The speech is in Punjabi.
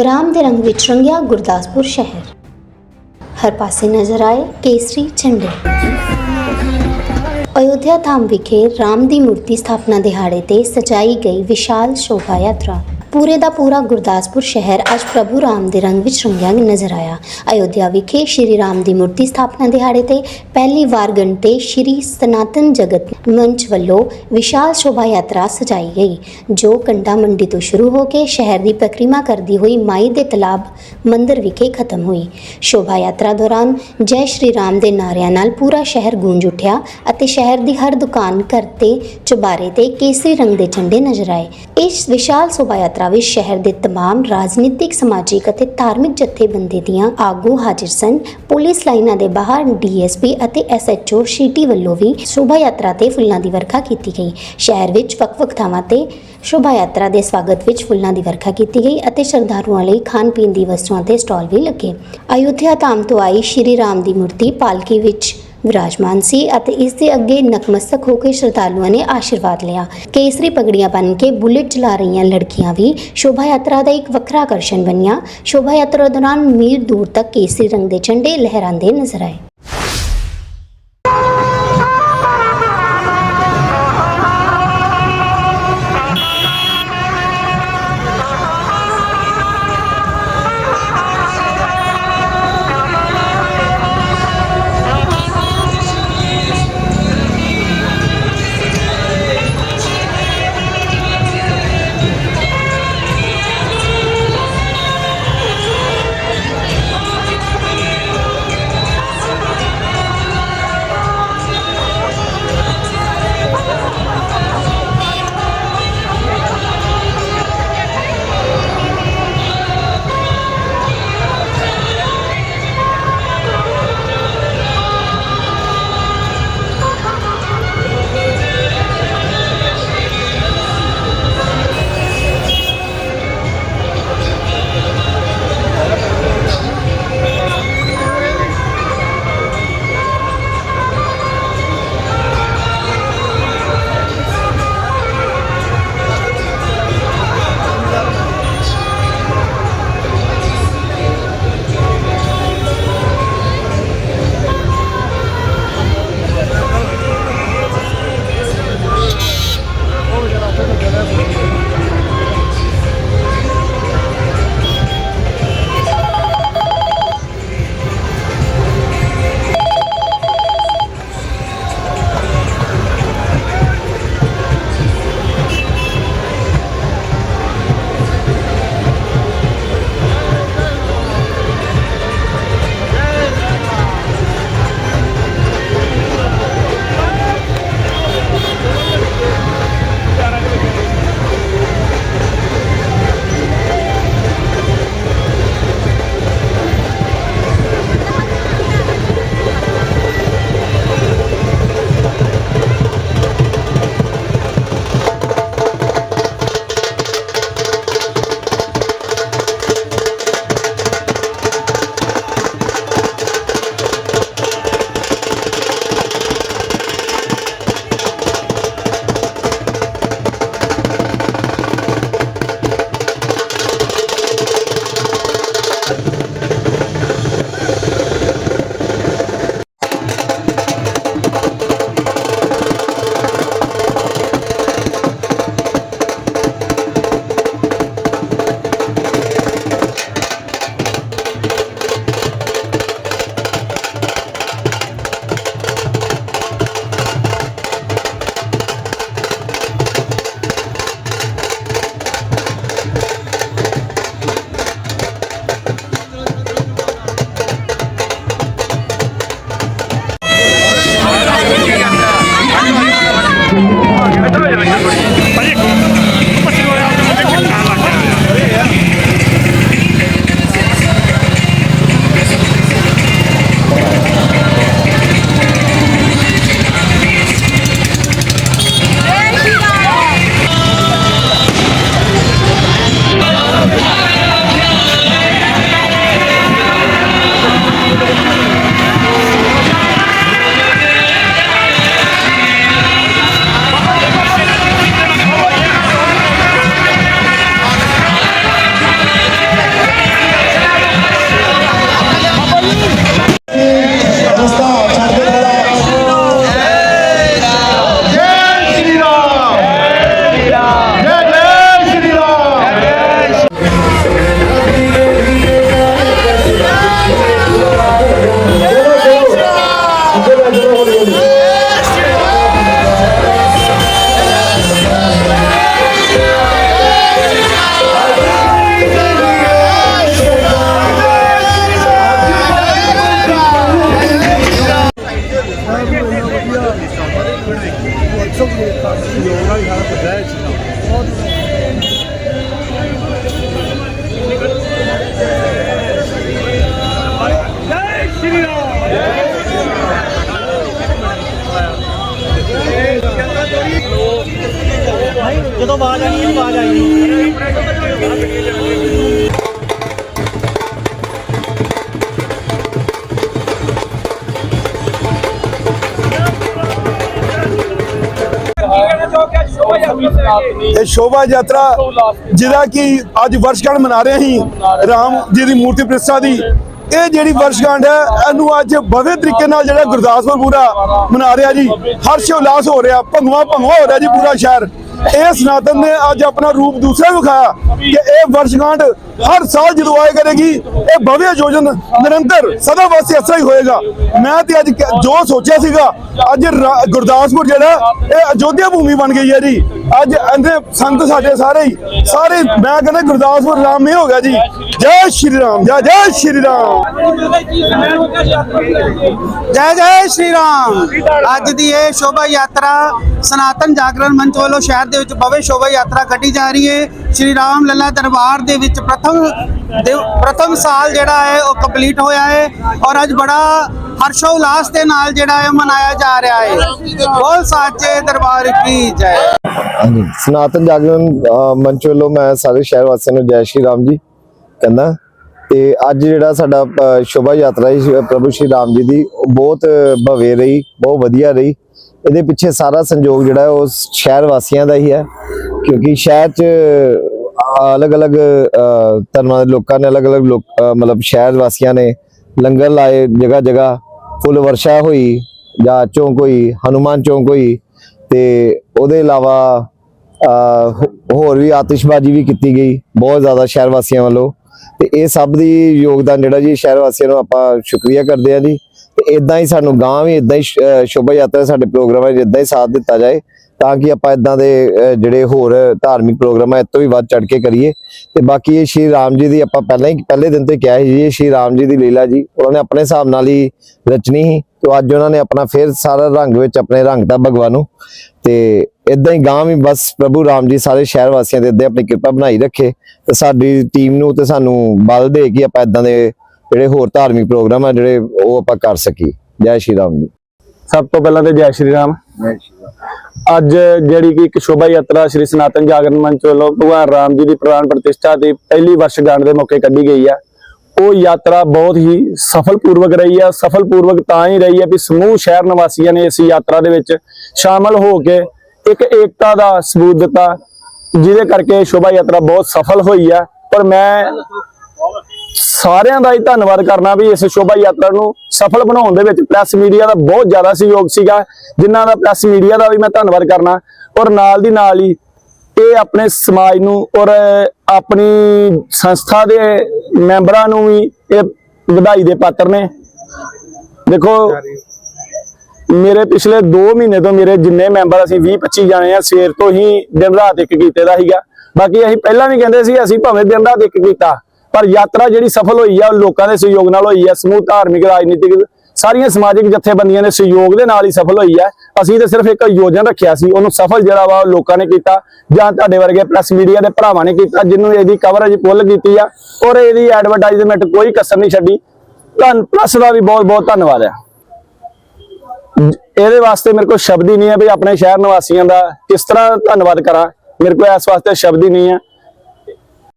ਰਾਮ ਦੇ ਰੰਗ ਵਿੱਚ ਰੰਗਿਆ ਗੁਰਦਾਸਪੁਰ ਸ਼ਹਿਰ। ਹਰ ਪਾਸੇ ਨਜ਼ਰ ਆਏ ਕੇਸਰੀ ਝੰਡੇ। ਅਯੋਧਿਆ ਧਾਮ ਵਿਖੇ ਰਾਮ ਦੀ ਮੂਰਤੀ ਸਥਾਪਨਾ ਦਿਹਾੜੇ ਤੇ ਸਜਾਈ ਗਈ ਵਿਸ਼ਾਲ ਸ਼ੋਭਾ ਯਾਤਰਾ। ਪੂਰੇ ਦਾ ਪੂਰਾ ਗੁਰਦਾਸਪੁਰ ਸ਼ਹਿਰ ਅੱਜ ਪ੍ਰਭੂ ਰਾਮ ਦੇ ਰੰਗ ਵਿੱਚ ਰੰਗਿਆ ਨਜ਼ਰ ਆਇਆ। ਅਯੋਧਿਆ ਵਿਖੇ ਸ਼੍ਰੀ ਰਾਮ ਦੀ ਮੂਰਤੀ ਸਥਾਪਨਾ ਦਿਹਾੜੇ ਤੇ ਪਹਿਲੀ ਵਾਰ ਗਣਤੇ ਸ਼੍ਰੀ ਸਨਾਤਨ ਜਗਤ ਮੰਚ ਵੱਲੋਂ ਵਿਸ਼ਾਲ ਸ਼ੋਭਾ ਯਾਤਰਾ ਸਜਾਈ ਗਈ, ਜੋ ਕੰਡਾ ਮੰਡੀ ਤੋਂ ਸ਼ੁਰੂ ਹੋ ਕੇ ਸ਼ਹਿਰ ਦੀ ਪਰਿਕਰਮਾ ਕਰਦੀ ਹੋਈ ਮਾਈ ਦੇ ਤਲਾਬ ਮੰਦਿਰ ਵਿਖੇ ਖਤਮ ਹੋਈ। ਸ਼ੋਭਾ ਯਾਤਰਾ ਦੌਰਾਨ ਜੈ ਸ਼੍ਰੀ ਰਾਮ ਦੇ ਨਾਰਿਆਂ ਨਾਲ ਪੂਰਾ ਸ਼ਹਿਰ ਗੂੰਜ ਉੱਠਿਆ ਅਤੇ ਸ਼ਹਿਰ ਦੀ ਹਰ ਦੁਕਾਨ ਘਰ ਤੇ ਚੁਬਾਰੇ ਤੇ ਕੇਸਰੀ ਰੰਗ ਦੇ ਝੰਡੇ ਨਜ਼ਰ ਆਏ। ਇਸ ਵਿਸ਼ਾਲ ਸ਼ੋਭਾ ਯਾਤਰਾ ਵਿੱਚ ਸ਼ਹਿਰ ਦੇ तमाम ਰਾਜਨੀਤਿਕ ਸਮਾਜਿਕ ਅਤੇ ਧਾਰਮਿਕ ਜਥੇਬੰਦੀ ਦੀਆਂ ਆਗੂ ਹਾਜ਼ਰ ਸਨ ਪੁਲਿਸ ਲਾਈਨਾਂ ਦੇ ਬਾਹਰ ਡੀਐਸਪੀ ਅਤੇ ਐਸਐਚਓ ਸ਼ੀਟੀ ਵੱਲੋਂ ਵੀ ਸ਼ੋਭਾ ਯਾਤਰਾ ਤੇ ਫੁੱਲਾਂ ਦੀ ਵਰਖਾ ਕੀਤੀ ਗਈ ਸ਼ਹਿਰ ਵਿੱਚ ਵੱਖ-ਵੱਖ ਥਾਵਾਂ ਤੇ ਸ਼ੋਭਾ ਯਾਤਰਾ ਦੇ ਸਵਾਗਤ ਵਿੱਚ ਫੁੱਲਾਂ ਦੀ ਵਰਖਾ ਕੀਤੀ ਗਈ ਅਤੇ ਸ਼ਰਧਾਲੂਆਂ ਲਈ ਖਾਣ ਪੀਣ ਦੀ ਵਸਤੂਆਂ ਤੇ ਸਟਾਲ ਵੀ ਲੱਗੇ ਅਯੁੱਧਿਆ ਧਾਮ ਤੋਂ ਆਈ ਸ਼੍ਰੀ ਰਾਮ ਦੀ ਮੂਰਤੀ ਪਾਲਕੀ ਵਿੱਚ ਵਿਰਾਜਮਾਨ ਸੀ ਅਤੇ ਇਸ ਦੇ ਅੱਗੇ ਨਕਮਸਤਕ ਹੋ ਕੇ ਸ਼ਰਧਾਲੂਆਂ ਨੇ ਆਸ਼ੀਰਵਾਦ ਲਿਆ। ਕੇਸਰੀ ਪਗੜੀਆਂ ਬੰਨ੍ਹ ਕੇ ਬੁਲੇਟ ਚਲਾ ਰਹੀਆਂ ਲੜਕੀਆਂ ਵੀ ਸ਼ੋਭਾ ਯਾਤਰਾ ਦਾ ਇੱਕ ਵੱਖਰਾ ਆਕਰਸ਼ਣ ਬਣੀਆਂ। ਸ਼ੋਭਾ ਯਾਤਰਾ ਦੌਰਾਨ ਮੀਲ ਦੂਰ ਤੱਕ ਕੇਸਰੀ ਰੰਗ ਦੇ ਝੰਡੇ ਲਹਿਰਾਉਂਦੇ ਨਜ਼ਰ ਆਏ। ਇਹ ਸ਼ੋਭਾ ਯਾਤਰਾ ਜਿਹਦਾ ਕਿ ਅੱਜ ਵਰਸ਼ਗੰਢ ਮਨਾ ਰਹੇ ਸੀ, ਰਾਮ ਜੀ ਦੀ ਮੂਰਤੀ ਪ੍ਰਤਿਸ਼ਠਾ ਦੀ। ਇਹ ਜਿਹੜੀ ਵਰਸ਼ਗੰਢ ਹੈ, ਇਹਨੂੰ ਅੱਜ ਭव्य ਤਰੀਕੇ ਨਾਲ ਜਿਹੜਾ ਗੁਰਦਾਸਪੁਰ ਪੂਰਾ ਮਨਾ ਰਿਹਾ ਜੀ। ਹਰਸ਼ ਉਲਾਸ ਹੋ ਰਿਹਾ, ਭੰਗਵਾ ਭੰਗਵਾ ਹੋ ਰਿਹਾ ਜੀ ਪੂਰਾ ਸ਼ਹਿਰ। ਇਹ ਸਨਾਤਨ ਨੇ ਅੱਜ ਆਪਣਾ ਰੂਪ ਦੂਸਰਾ ਵਿਖਾਇਆ ਕਿ ਇਹ ਵਰਸ਼ਗੰਢ ਹਰ ਸਾਲ ਜਦੋਂ ਆਏ ਕਰੇਗੀ, ਇਹ ਭਵਿਆ ਯੋਜਨ ਨਿਰੰਤਰ ਸਦਾ ਵਾਸਤੇ ਅਸਰ ਹੀ ਹੋਏਗਾ। ਮੈਂ ਤੇ ਅੱਜ ਜੋ ਸੋਚਿਆ ਸੀਗਾ, ਅੱਜ ਗੁਰਦਾਸਪੁਰ ਜਿਹੜਾ, ਇਹ ਅਯੋਧਿਆ ਭੂਮੀ ਬਣ ਗਈ ਹੈ ਜੀ। ਅੱਜ ਅੰਦੇ ਸੰਤ ਸਾਡੇ ਸਾਰੇ ਹੀ, ਸਾਰੇ, ਮੈਂ ਕਹਿੰਦਾ ਗੁਰਦਾਸਪੁਰ ਰਾਮ ਹੀ ਹੋ ਗਿਆ ਜੀ। ਜੈ ਸ਼੍ਰੀ ਰਾਮ, ਜੈ ਜੈ ਸ਼੍ਰੀ ਰਾਮ। ਜੈ ਜੈ ਸ਼੍ਰੀ ਰਾਮ। ਅੱਜ ਦੀ ਇਹ ਸ਼ੋਭਾ ਯਾਤਰਾ ਸਨਾਤਨ ਜਾਗਰਣ ਮੰਚ ਵੱਲੋਂ ਸ਼ਹਿਰ ਦੇ ਵਿੱਚ ਭਵਿਆ ਸ਼ੋਭਾ ਯਾਤਰਾ ਕੱਢੀ ਜਾ ਰਹੀ ਹੈ। ਸ਼੍ਰੀ ਰਾਮ ਲਲਾ ਦਰਬਾਰ ਦੇ ਵਿੱਚ ਪ੍ਰਥਮ ਪ੍ਰਥਮ ਸਾਲ ਜਿਹੜਾ ਹੈ ਉਹ ਕੰਪਲੀਟ ਹੋਇਆ ਹੈ ਔਰ ਅੱਜ ਬੜਾ ਹਰਸ਼ੋ ਉਲਾਸ ਦੇ ਨਾਲ ਜਿਹੜਾ ਹੈ ਮਨਾਇਆ ਜਾ ਰਿਹਾ ਹੈ। ਬੋਲ ਸਾਚੇ ਦਰਬਾਰ ਕੀ ਜੈ। ਹਾਂਜੀ, ਸਨਾਤਨ ਜਾਗਰਣ ਮੰਚ ਵੱਲੋਂ ਮੈਂ ਸਾਰੇ ਸ਼ਹਿਰ ਵਾਸੀਆਂ ਨੂੰ ਜੈ ਸ਼੍ਰੀ ਰਾਮ ਜੀ ਕਹਿੰਦਾ। ਤੇ ਅੱਜ ਜਿਹੜਾ ਸਾਡਾ ਸ਼ੋਭਾ ਯਾਤਰਾ ਹੈ ਪ੍ਰਭੂ ਸ਼੍ਰੀ ਰਾਮ ਜੀ ਦੀ, ਉਹ ਬਹੁਤ ਭਵੇ ਰਹੀ, ਬਹੁਤ ਵਧੀਆ ਰਹੀ। ਇਹਦੇ ਪਿੱਛੇ ਸਾਰਾ ਸੰਯੋਗ ਜਿਹੜਾ ਉਹ ਸ਼ਹਿਰ ਵਾਸੀਆਂ ਦਾ ਹੀ ਹੈ, ਕਿਉਂਕਿ ਸ਼ਹਿਰ 'ਚ ਅਲੱਗ-ਅਲੱਗ ਅਹ, ਧਰਮਾਂ ਦੇ ਲੋਕਾਂ ਨੇ ਅਲੱਗ-ਅਲੱਗ ਲੋਕ ਮਤਲਬ ਸ਼ਹਿਰ ਵਾਸੀਆਂ ਨੇ ਲੰਗਰ ਲਾਏ ਜਗ੍ਹਾ ਜਗ੍ਹਾ ਫੁੱਲ ਵਰਸ਼ਾ ਹੋਈ ਜਾਂ ਚੌਂਕ ਹੋਈ ਹਨੂਮਾਨ ਚੌਂਕ ਹੋਈ ਤੇ ਉਹਦੇ ਇਲਾਵਾ ਅਹ, ਹੋਰ ਵੀ ਆਤਿਸ਼ਬਾਜ਼ੀ ਵੀ ਕੀਤੀ ਗਈ ਬਹੁਤ ਜ਼ਿਆਦਾ ਸ਼ਹਿਰ ਵਾਸੀਆਂ ਵੱਲੋਂ ਤੇ ਇਹ ਸਭ ਦੀ ਯੋਗਦਾਨ ਜਿਹੜਾ ਜੀ ਸ਼ਹਿਰ ਵਾਸੀਆਂ ਨੂੰ ਆਪਾਂ ਸ਼ੁਕਰੀਆ ਕਰਦੇ ਆ ਜੀ ਤੇ ਇਦਾਂ ਹੀ ਸਾਨੂੰ ਗਾਂ ਵੀ ਇਦਾਂ ਹੀ ਸ਼ੋਭਾ ਯਾਤਰਾ ਸਾਡੇ ਪ੍ਰੋਗਰਾਮਾਂ ਵਿੱਚ ਇਦਾਂ ਹੀ ਸਾਥ ਦਿੱਤਾ ਜਾਏ ਤਾਂ ਕਿ ਆਪਾਂ ਇਦਾਂ ਦੇ ਜਿਹੜੇ ਹੋਰ ਧਾਰਮਿਕ ਪ੍ਰੋਗਰਾਮ ਹੈ ਇਹ ਵੀ ਵੱਧ ਚੜ ਕੇ ਕਰੀਏ। ਤੇ ਬਾਕੀ ਇਹ ਸ਼੍ਰੀ ਰਾਮ ਜੀ ਦੀ ਆਪਾਂ ਪਹਿਲਾਂ ਹੀ, ਪਹਿਲੇ ਦਿਨ ਤੇ ਕਿਹਾ ਸੀ ਇਹ ਸ਼੍ਰੀ ਰਾਮ ਜੀ ਦੀ ਲੀਲਾ ਜੀ, ਉਹਨਾਂ ਨੇ ਆਪਣੇ ਹਿਸਾਬ ਨਾਲ ਹੀ ਰਚਨੀ ਸੀ। ਤੇ ਅੱਜ ਉਹਨਾਂ ਨੇ ਆਪਣਾ ਫਿਰ ਸਾਰਾ ਰੰਗ ਵਿੱਚ ਆਪਣੇ ਰੰਗ ਦਾ ਭਗਵਾਨ ਨੂੰ। ਤੇ ਇਦਾਂ ਹੀ ਗਾਂ ਵੀ ਬਸ ਪ੍ਰਭੂ ਰਾਮ ਜੀ ਸਾਰੇ ਸ਼ਹਿਰ ਵਾਸੀਆਂ ਦੇ ਅੱਦੇ ਆਪਣੀ ਕਿਰਪਾ ਬਣਾਈ ਰੱਖੇ। ਤੇ ਸਾਡੀ ਟੀਮ ਨੂੰ ਤੇ ਸਾਨੂੰ ਬਲ ਦੇ ਕਿ ਆਪਾਂ ਇਦਾਂ ਦੇ ਜਿਹੜੇ ਹੋਰ ਧਾਰਮਿਕ ਪ੍ਰੋਗਰਾਮ ਆ, ਜਿਹੜੇ ਉਹ ਆਪਾਂ ਕਰ ਸਕੀ ਜੈ ਸ਼੍ਰੀ ਰਾਮ ਜੀ। ਸਭ ਤੋਂ ਪਹਿਲਾਂ ਤੇ ਜੈ ਸ਼੍ਰੀ ਰਾਮ। ਅੱਜ ਜਿਹੜੀ ਕਿ ਇੱਕ ਸ਼ੋਭਾ ਯਾਤਰਾ ਸ੍ਰੀ ਸਨਾਤਨ ਜਾਗਰਣ ਮੰਚ ਵੱਲੋਂ ਭਗਵਾਨ ਰਾਮ ਜੀ ਦੀ ਪ੍ਰਾਣ ਪ੍ਰਤਿਸ਼ਠਾ ਦੀ ਪਹਿਲੀ ਵਰਸ਼ਗੰਢ ਦੇ ਮੌਕੇ ਕੱਢੀ ਗਈ ਆ। ਉਹ ਯਾਤਰਾ ਬਹੁਤ ਹੀ ਸਫਲਪੂਰਵਕ ਰਹੀ ਆ। ਸਫਲਪੂਰਵਕ ਤਾਂ ਹੀ ਰਹੀ ਹੈ ਵੀ ਸਮੂਹ ਸ਼ਹਿਰ ਨਿਵਾਸੀਆਂ ਨੇ ਇਸ ਯਾਤਰਾ ਦੇ ਵਿੱਚ ਸ਼ਾਮਲ ਹੋ ਕੇ ਇੱਕ ਏਕਤਾ ਦਾ ਸਬੂਤ ਦਿੱਤਾ ਜਿਹਦੇ ਕਰਕੇ ਸ਼ੋਭਾ ਯਾਤਰਾ ਬਹੁਤ ਸਫਲ ਹੋਈ ਆ। ਪਰ ਮੈਂ ਸਾਰਿਆਂ ਦਾ ਹੀ ਧੰਨਵਾਦ ਕਰਨਾ ਵੀ ਇਸ ਸ਼ੋਭਾ ਯਾਤਰਾ ਨੂੰ ਸਫਲ ਬਣਾਉਣ ਦੇ ਵਿੱਚ ਪ੍ਰੈਸ ਮੀਡੀਆ ਦਾ ਬਹੁਤ ਜ਼ਿਆਦਾ ਸਹਿਯੋਗ ਸੀਗਾ, ਜਿਨ੍ਹਾਂ ਦਾ ਪ੍ਰੈਸ ਮੀਡੀਆ ਦਾ ਵੀ ਮੈਂ ਧੰਨਵਾਦ ਕਰਨਾ। ਔਰ ਨਾਲ ਦੀ ਨਾਲ ਹੀ ਇਹ ਆਪਣੇ ਸਮਾਜ ਨੂੰ ਔਰ ਆਪਣੀ ਸੰਸਥਾ ਦੇ ਮੈਂਬਰਾਂ ਨੂੰ ਵੀ ਇਹ ਵਧਾਈ ਦੇ ਪਾਤਰ ਨੇ। ਦੇਖੋ, ਮੇਰੇ ਪਿਛਲੇ 2 ਮਹੀਨੇ ਤੋਂ ਮੇਰੇ ਜਿੰਨੇ ਮੈਂਬਰ, ਅਸੀਂ 20 25 ਜਾਣੇ ਆ, ਸਵੇਰ ਤੋਂ ਹੀ ਦਿਨ ਰਾਤ ਇੱਕ ਕੀਤੇ ਦਾ ਸੀਗਾ। ਬਾਕੀ ਅਸੀਂ ਪਹਿਲਾਂ ਵੀ ਕਹਿੰਦੇ ਸੀ, ਅਸੀਂ ਭਾਵੇਂ ਦਿਨ ਰਾਤ ਇੱਕ ਕੀਤਾ। ਪਰ ਯਾਤਰਾ ਜਿਹੜੀ ਸਫਲ ਹੋਈ ਆ ਉਹ ਲੋਕਾਂ ਦੇ ਸਹਿਯੋਗ ਨਾਲ ਹੋਈ ਆ, ਸਮੂਹ, ਧਾਰਮਿਕ, ਰਾਜਨੀਤਿਕ, ਸਾਰੀਆਂ ਸਮਾਜਿਕ ਜਥੇਬੰਦੀਆਂ ਦੇ ਸਹਿਯੋਗ ਦੇ ਨਾਲ ਹੀ ਸਫਲ ਹੋਈ ਹੈ ਅਸੀਂ ਤਾਂ ਸਿਰਫ ਇੱਕ ਯੋਜਨਾ ਰੱਖਿਆ ਸੀ, ਉਹਨੂੰ ਸਫਲ ਜਿਹੜਾ ਵਾ ਉਹ ਲੋਕਾਂ ਨੇ ਕੀਤਾ, ਜਾਂ ਤੁਹਾਡੇ ਵਰਗੇ ਪ੍ਰੈਸ ਮੀਡੀਆ ਦੇ ਭਰਾਵਾਂ ਨੇ ਕੀਤਾ, ਜਿਹਨੂੰ ਇਹਦੀ ਕਵਰੇਜ ਫੁੱਲ ਕੀਤੀ ਆ, ਔਰ ਇਹਦੀ ਐਡਵਰਟਾਈਜ਼ਮੈਂਟ ਕੋਈ ਕਸਰ ਨਹੀਂ ਛੱਡੀ। ਧੰਨ ਪ੍ਰੈਸ ਦਾ ਵੀ ਬਹੁਤ ਬਹੁਤ ਧੰਨਵਾਦ ਹੈ ਇਹਦੇ ਵਾਸਤੇ ਮੇਰੇ ਕੋਲ ਸ਼ਬਦ ਹੀ ਨਹੀਂ ਹੈ ਵੀ ਆਪਣੇ ਸ਼ਹਿਰ ਨਿਵਾਸੀਆਂ ਦਾ ਕਿਸ ਤਰ੍ਹਾਂ ਧੰਨਵਾਦ ਕਰਾਂ। ਮੇਰੇ ਕੋਲ ਇਸ ਵਾਸਤੇ ਸ਼ਬਦ ਹੀ ਨਹੀਂ ਹੈ